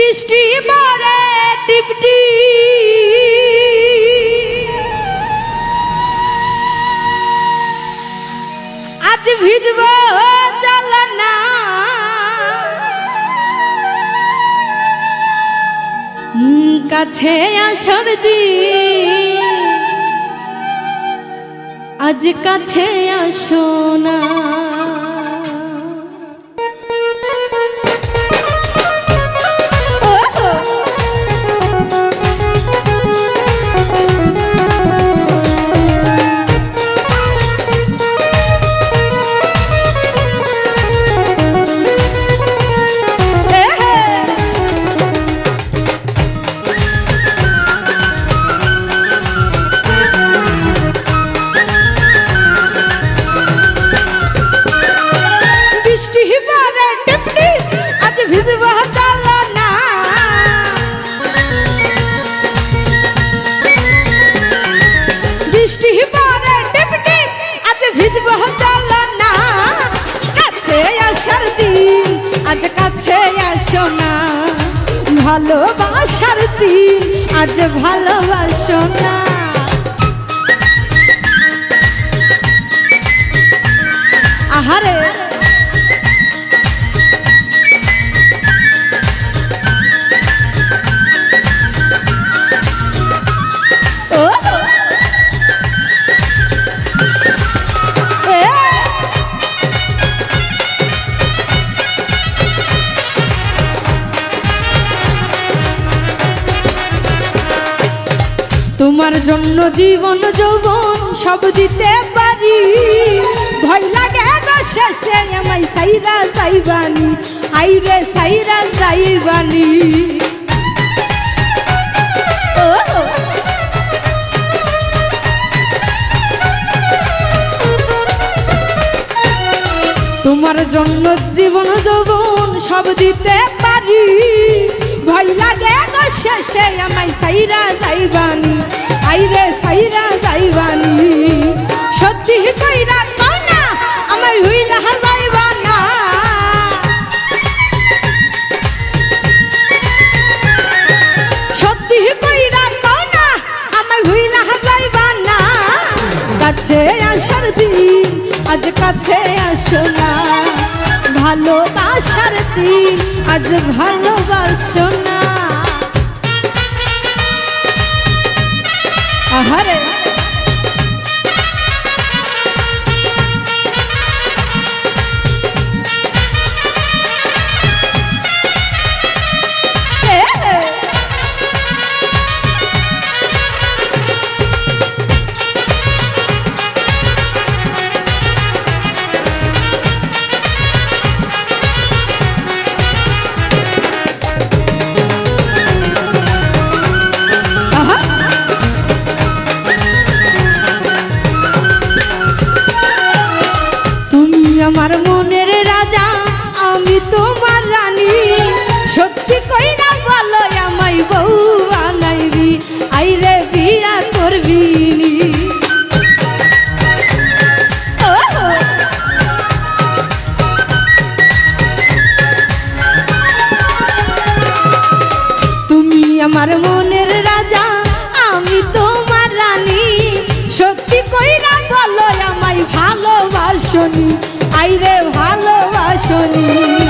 বৃষ্টি পরে টিপটি। আজ ভিজব চল না উম, কাছে আসর দিন। আজ কাছে আজ কাছে আসো না। ভালোবাসার দিন আজ ভালোবাসো না। আহারে তোমার জন্য জীবন, যৌবন সব দিতে পারি। ভয় লাগে শেষে, আমায় সাইরা যাইবানি আইরে সাইরা যাইবানি ও তোমার জন্য জীবন, যৌবন সব দিতে পারি। ভয় লাগে শেষে, আমায় সাইরা যাইবানি কাছে আসো না। ভালোবাসার দিন আজ ভালোবাসো না। আহারে। তুমি আমার মনের রাজা আমি তোমার রানী। সত্যি কইরা বলো আমায় ভালোবাসনি। আইরে ভালোবাসনি।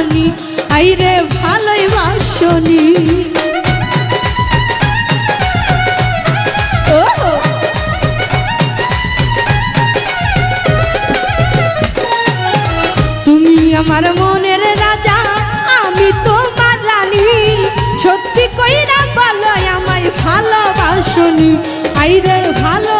আহারে হাইরে ভালোই বাসনি। তুমি আমার মনের রাজা, আমি তোমার রানী সত্যি কইরা বলো আমায় ভালোবাসনি। আইরে ভালোবাসনি